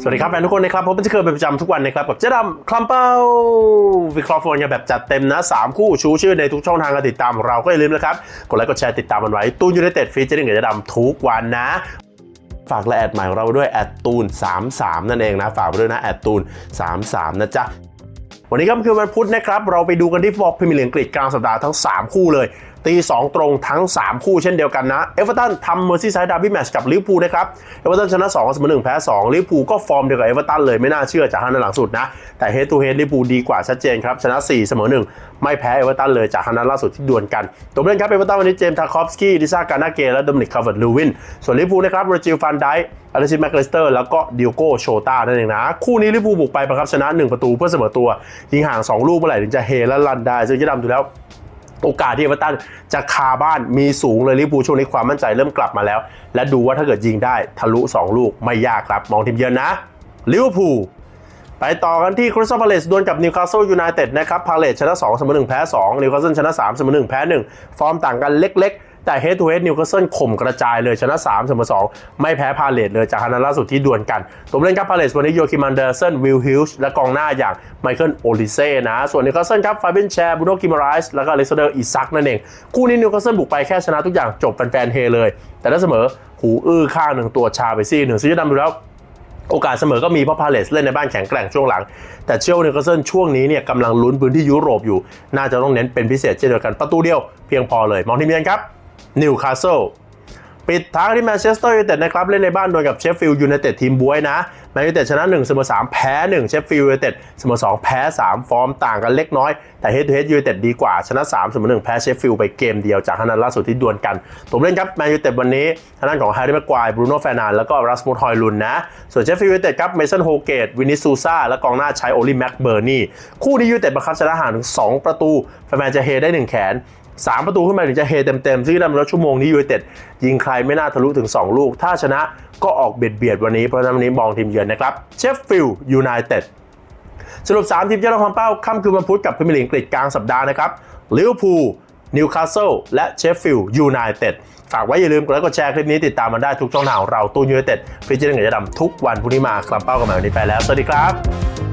สวัสดีครับแฟนทุกคนนะครับผมเป็นเช่เคยเป็นประจำทุกวันนะครับกับเจ๊ดำคลัมเป้าวิเคราะห์ฟุตบอลกันแบบจัดเต็มนะ 3 คู่ชูชื่อในทุกช่องทางการติดตามของเราก็อย่าลืมนะครับ กดไลค์กดแชร์ติดตามมันไว้ตูนยูไนเต็ดฟีเจอริ่งกับเจ๊ดำทุกวันนะฝากและแอดใหม่ของเราด้วยแอดตูน 33 นั่นเองนะ ฝากไปด้วยนะแอดตูน 33 นะจ๊ะ วันนี้ก็คือวันพุธนะครับ เราไปดูกันที่ฟอลพรีเมียร์ลีกอังกฤษกลางสัปดาห์ทั้ง 3 คู่เลย ตี 2 ตรงทั้ง 3 คู่เช่นเดียวกันนะ เอเวอร์ตันทำเมอร์ซี่ไซด์ดาร์บี้แมตช์กับลิเวอร์พูลนะครับ เอเวอร์ตันชนะ2เสมอ1แพ้2ลิเวอร์พูลก็ฟอร์มเดียวกับเอเวอร์ตันเลยไม่น่าเชื่อจากห้านัดหลังสุดนะ แต่เฮดทูเฮดลิเวอร์พูลดีกว่าชัดเจนครับชนะ4เสมอ1ไม่แพ้เอเวอร์ตันเลยจากห้านัดล่าสุดที่ดวลกัน ตัวเล่นครับเอเวอร์ตันวันนี้เจมส์ทาคอฟสกี้ดิซ่าการนาเกและโดมินิกคาร์เวิร์ดลูวินส่วนลิเวอร์พูลนะครับโรจิลฟันไดอเลซิสแมคเลสเตอร์แล้วก็ดิโอโกโชตานั่นเองนะ คู่นี้ลิเวอร์พูลบุกไปประครับชนะ 1 ประตูเพื่อเสมอตัว ยิงห่าง 2 ลูกเมื่อไหร่ถึงจะเฮและลันได้ซึ่งจะดำดูแล้ว โอกาสที่เอเวอร์ตันจะคาบ้านมีสูงเลยลิเวอร์พูลช่วงนี้ความมั่นใจเริ่มกลับมาแล้ว และดูว่าถ้าเกิดยิงได้ทะลุ 2 ลูกไม่ยากครับ มองทีมเยือนนะลิเวอร์พูลไปต่อกันที่คริสตัลพาเลสดวลกับนิวคาสเซิลยูไนเต็ดนะครับพาเลสชนะ2เสมอ1แพ้2นิวคาสเซิลชนะ3เสมอ1แพ้1ฟอร์มต่างกันเล็ก แต่เฮด o ูเฮดนิวคาสเซิลข่มกระจายเลยชนะ3เสมอ2ไม่แพ้พาเลสเลยจากฮันนัดล่าสุดที่ดวลกันตัวเล่นครับพาเลสวันนี้โยคิมันเดอร์สันวิลฮิลส์และกองหน้าอย่างไมเคิลโอลิเซ่นะ ส่วนนิวคาสเซิลครับฟาเบนแชร์บูโนกิมารายส์แล้วก็อเล็กซานเดอร์อิซักนั่นเอง คู่นี้นิวคาสเซิลบุกไปแค่ชนะทุกอย่างจบแฟนๆเฮเลย แต่ถ้าเสมอหูอื้อข้างหนึ่งตัวชาไปซี่หนึ่งซึ่งจะนำดูแล้วโอกาสเสมอก็มีเพราะพาเลสเล่นในบ้านแข็งแกร่งช่วงหลัง แต่เชื่อว่านิวคาสเซิลช่วงนี้เนี่ยกำลังลุ้นพื้นที่ยุโรปอยู่ น่าจะต้องเน้นเป็นพิเศษเช่นเดียวกันประตูเดียวเพียงพอเลย มองทีมเยือนครับ นิวคาสเซิลปิดท้ายที่แมนเชสเตอร์ยูไนเต็ดนะครับเล่นในบ้านโดยกับเชฟฟิลด์ยูไนเต็ดทีมบวยนะแมนยูไนเต็ดชนะ1เสมอ3แพ้ 1 เชฟฟิลด์ยูไนเต็ดเสมอ2แพ้ 3 ฟอร์มต่างกันเล็กน้อย แต่เฮด o ูเฮดยูไนเต็ดดีกว่า ชนะ3เสมอ1แพ้เชฟฟิลด์ไปเกมเดียวจากฮันนัดล่าสุดที่ดวลกันตัวเล่นครับแมนยูไนเต็ดวันนี้ทางด้านของแฮร์รี่แม็กควายบรูโน่แฟร์นันแล้วก็รัสมุดฮอยลุนนะส่วนเชฟฟิลด์ยูไนเต็ดครับเมสันโฮเกตวินิซูซ่าและกองหน้าใช้โอลิแม็กเบอร์นี่คู่นี้ยูไนเต็ดบังคับชนะห่างถึง2ประตูแฟนๆจะเฮได้1แขน สามประตูขึ้นมาถึงจะเฮเต็มๆซึ่งนำแล้วชั่วโมงนี้ยูไนเต็ดยิงใครไม่น่าทะลุถึง 2 ลูก ถ้าชนะก็ออกเบียดเบียดวันนี้เพราะฉะนั้นวันนี้มองทีมเยือนนะครับเชฟฟิลด์ยูไนเต็ดสรุป 3 ทีมเจ้าของความเป้าค่ำคืนวันพุธกับพรีเมียร์ลีกอังกฤษกลางสัปดาห์นะครับลิเวอร์พูลนิวคาสเซิลและเชฟฟิลด์ยูไนเต็ดฝากไว้อย่าลืมกดไลค์กดแชร์คลิปนี้ติดตามมันได้ทุกช่องทางของเราตูนยูไนเต็ดฟิจิเนอร์กับจะดำทุกวันพรุ่งนี้มาคลัมเป้ากันใหม่วันนี้ไปแล้ว สวัสดีครับ